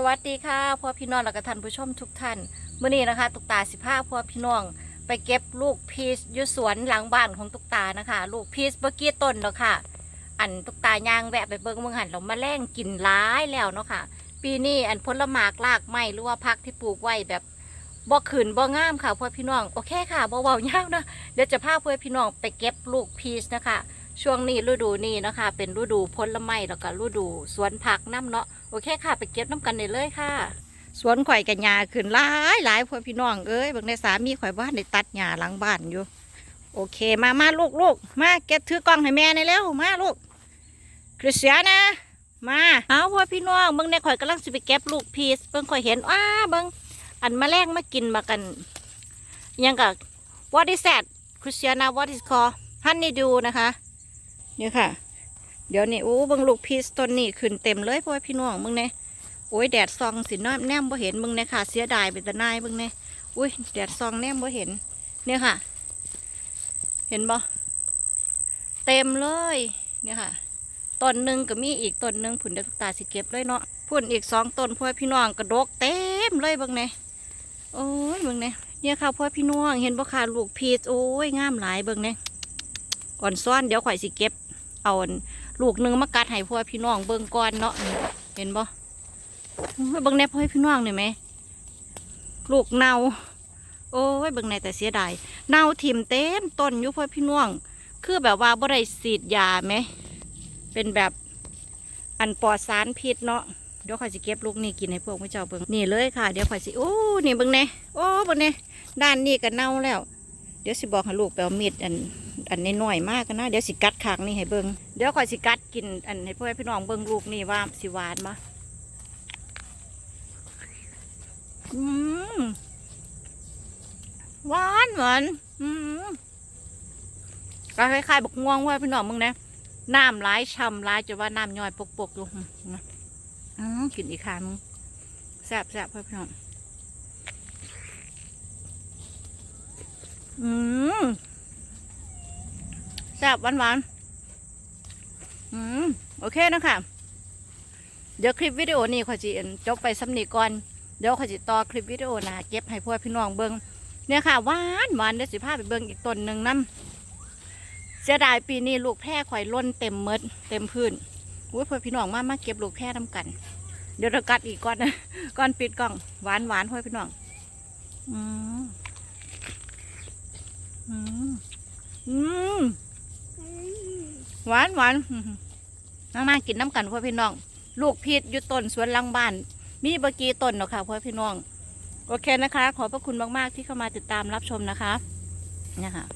สวัสดีค่ะพ่อพี่น้องและก็ท่านผู้ชมทุกท่านเมื่อนี้นะคะ ตุกตาสิผ้าพ่อพี่น้อง ไปเก็บลูกพีชอยู่สวนหลังบ้านของตุกตานะคะ ลูกพีชเมื่อกี้ต้นเนาะค่ะ อันตุกตายางแวะไปเบิ่งเมืองหันเรามาแล่งกินร้ายแล้วเนาะค่ะ ปีนี้อันผลหมากลากไม้หรือว่าพักที่ปลูกไว้แบบบ่ขืนบ่งามค่ะพ่อพี่น้องโอเคค่ะบ่เว้ายาเนาะเดี๋ยวจะพาพ่อพี่น้องไปเก็บลูกพีชนะคะ ช่วงนี้ฤดูนี้นะคะเป็นฤดูผลไม้แล้วก็ฤดูสวนผักน้ำเนาะโอเคค่ะ ไปเก็บน้ำกันได้เลยค่ะ สวนข่อยกับหญ้าขึ้นหลายหลายพ่อพี่น้องเอ้ยเบางในสามีข่อยบ้านได้ตัดหญ้าหลังบ้านอยู่ โอเคมามาลูกลูกมาเก็บถือกล้องให้แม่ในอยเร็วมาลูกคริสเตียนะ มาเอาพ่อพี่น้องเบิ่งในข่อยกำลังสิไปเก็บลูกพีชเบิ่งข่อยเห็นอ้าเบิ่งอันแมลงมากินมากันยังกับ what is that คริสเตียนะ what is called honeydew นะคะ เนี่ยค่ะ เดี๋ยวนี่โอ้บิ่งลูกพีชต้นนี้ขึ้นเต็มเลยพ่อพี่น้องเบิ่งเนี่ยโอ้ยแดดซองสิน้อยแนมบ่เห็นเบิ่งเนี่ยค่ะ เสียดายเป็นตะนายเบิ่งเนี่ยอุ้ยแดดซองแนมบ่เห็น เนี่ยค่ะ เห็นบ่เต็มเลยเนี่ยค่ะต้นหนึ่งก็มีอีกต้นหนึ่งผุนเด็กตาสิเก็บเลยเนาะพุ่นอีกสองต้นพ่อพี่น้องกระดกเต็มเลยบังเนี่ยโอ้ยบังเนี่ยเนี่ยค่ะพ่อพี่น้องเห็นบ่ค่ะลูกพีชโอ้ยงามหลายบังเนี่ยก่อนซ้อนเดี๋ยวข่อยสิเก็บ เอาลูกหนึ่งมากัดให้พ่อพี่น้องเบิ่งก่อนเนาะเห็นบ่เบิ่งแน่พ่อพี่น้องนี่ไหมลูกเนาโอ้ยเบิ่งในแต่เสียดายเนาถิ่มเต็มต้นอยู่พ่อพี่น้อง คือแบบว่าบ่ได้ฉีดยาไหมเป็นแบบอันปลอดสารพิษเนาะเดี๋ยวข่อยสิเก็บลูกนี่กินให้พวกพระเจ้าเบิ่งนี่เลยค่ะเดี๋ยวข่อยสิโอ้นี่เบิ่งเน่โอ้เบิ่งเน่ด้านนี้ก็เน่าแล้ว เดี๋ยวสิบอกให้ลูกไปเอามีดอัน อันน้อยมากนะ เดี๋ยวสิกัดขางนี่ให้เบิงเดี๋ยวข่อยสิกัดกินอันให้พ่อพี่น้องเบิงลูกนี่ว่าสิหวานบ่อืมหวานเหวานอืมก็คล้ายๆบกม่วงว่าพี่น้องมึงนะน้ำร้ายช่ำร้ายจนว่าน้ำย่อยปกๆอยู่อืมนะอืมกินอีกครั้งแซ่บแซ่บพ่อพี่น้องอืม แซ่บหวานหวานอืมโอเคนะคะเดี๋ยวคลิปวิดีโอนี้ขอจีจบไปสำนีก่อน เดี๋ยวขอจีต่อคลิปวิดีโอนะเก็บให้พ่อพี่น้องเบิ้งเนี่ยค่ะหวานหวานเดี๋ยวสิพาไปเบิ้งอีกต้นหนึ่งน้ำเสียดายปีนี้ลูกแพร่ข่อยล้นเต็มเมดเต็มพื้นอุ้ยพ่อพี่น้องมามาเก็บลูกแพร่ทำกัน เดี๋ยวเรากัดอีกก่อนนะก่อนปิดกล่องหวานหวานพ่อพี่น้องอืมอืมอืม หวานหวานอื้อหือมามากินน้ำกันพ่อพี่น้อง ลูกพีชอยู่ต้นสวนหลังบ้าน มีบอร์กีต้นเนาะค่ะพ่อพี่น้อง โอเคนะคะ ขอบพระคุณมาก ๆ ที่เข้ามาติดตามรับชมนะคะเนี่ยค่ะ